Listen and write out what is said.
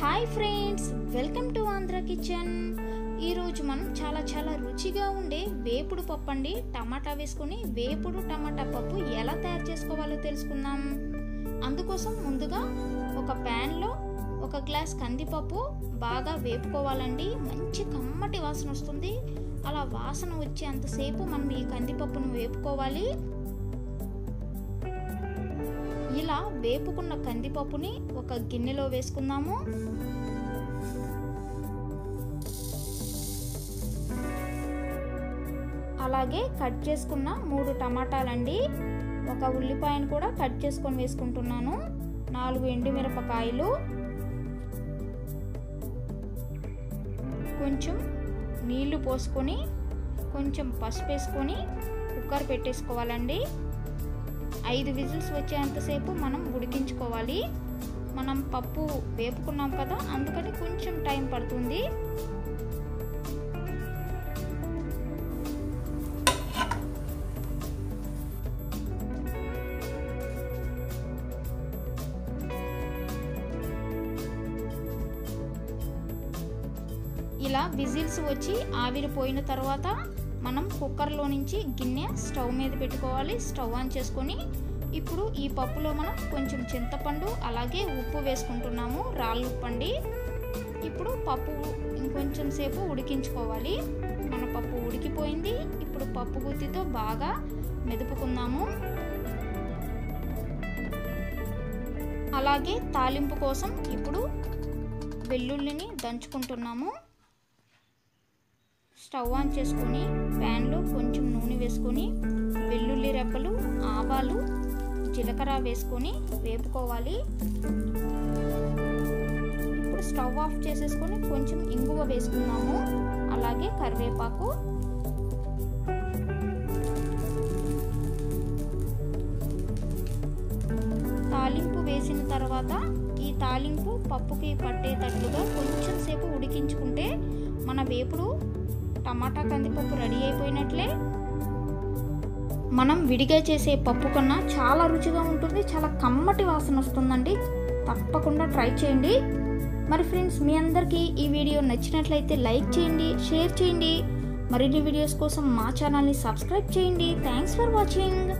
Hi friends welcome to Andhra kitchen. ఈరోజు మనం చాలా చాలా రుచిగా ఉండే వేపుడు పప్పు అండి టమాటా వేసుకొని వేపుడు టమాటా పప్పు ఎలా తయారు చేసుకోవాలో తెలుసుకుందాం. అందుకోసం ముందుగా ఒక ప్యాన్లో ఒక గ్లాస్ కందిపప్పు బాగా వేపుకోవాలండి. మంచి కమ్మటి వాసన వస్తుంది. అలా వాసన వచ్చేంతసేపు మనం ఈ కందిపప్పును వేపుకోవాలి. ఇలా వేపుకున్న కందిపప్పుని ఒక గిన్నెలో వేసుకుందాము. అలాగే కట్ చేసుకున్న మూడు టమాటాలండి. ఒక ఉల్లిపాయను కూడా కట్ చేసుకొని వేసుకుంటున్నాను. నాలుగు ఎండుమిరపకాయలు. కొంచెం నీళ్ళు పోసుకొని కొంచెం పసుపు వేసుకొని కుక్కర్ పెట్టేసుకోవాలండి. ఐదు విజిల్స్ వచ్చేంతసేపు మనం ఉడికించుకోవాలి. మనం పప్పు వేపుకున్నాం కదా అందుకని కొంచెం టైం పడుతుంది. ఇలా విజిల్స్ వచ్చి ఆవిరిపోయిన తర్వాత మనం కుక్కర్లో నుంచి గిన్నె స్టవ్ మీద పెట్టుకోవాలి. స్టవ్ ఆన్ చేసుకొని ఇప్పుడు ఈ పప్పులో మనం కొంచెం చింతపండు అలాగే ఉప్పు వేసుకుంటున్నాము రాళ్ళు ఉప్పు అండి. ఇప్పుడు పప్పు ఇంకొంచెం సేపు ఉడికించుకోవాలి. మన పప్పు ఉడికిపోయింది. ఇప్పుడు పప్పు గుత్తితో బాగా మెదుపుకుందాము. అలాగే తాలింపు కోసం ఇప్పుడు వెల్లుల్లిని దంచుకుంటున్నాము. స్టవ్ ఆన్ చేసుకొని ప్యాన్లో కొంచెం నూనె వేసుకొని వెల్లుల్లి రెప్పలు ఆవాలు జీలకర్ర వేసుకొని వేపుకోవాలి. ఇప్పుడు స్టవ్ ఆఫ్ చేసేసుకొని కొంచెం ఇంగువ వేసుకున్నాము. అలాగే కరివేపాకు. తాలింపు వేసిన తర్వాత ఈ తాలింపు పప్పుకి పట్టేటట్లుగా కొంచెం సేపు ఉడికించుకుంటే మన వేపుడు టమాటా కందిపప్పు రెడీ అయిపోయినట్లే. మనం విడిగా చేసే పప్పు కన్నా చాలా రుచిగా ఉంటుంది చాలా కమ్మటి వాసన వస్తుందండి. తప్పకుండా ట్రై చేయండి. మరి ఫ్రెండ్స్ మీ అందరికీ ఈ వీడియో నచ్చినట్లయితే లైక్ చేయండి షేర్ చేయండి. మరిన్ని వీడియోస్ కోసం మా ఛానల్ని సబ్స్క్రైబ్ చేయండి. Thanks for watching.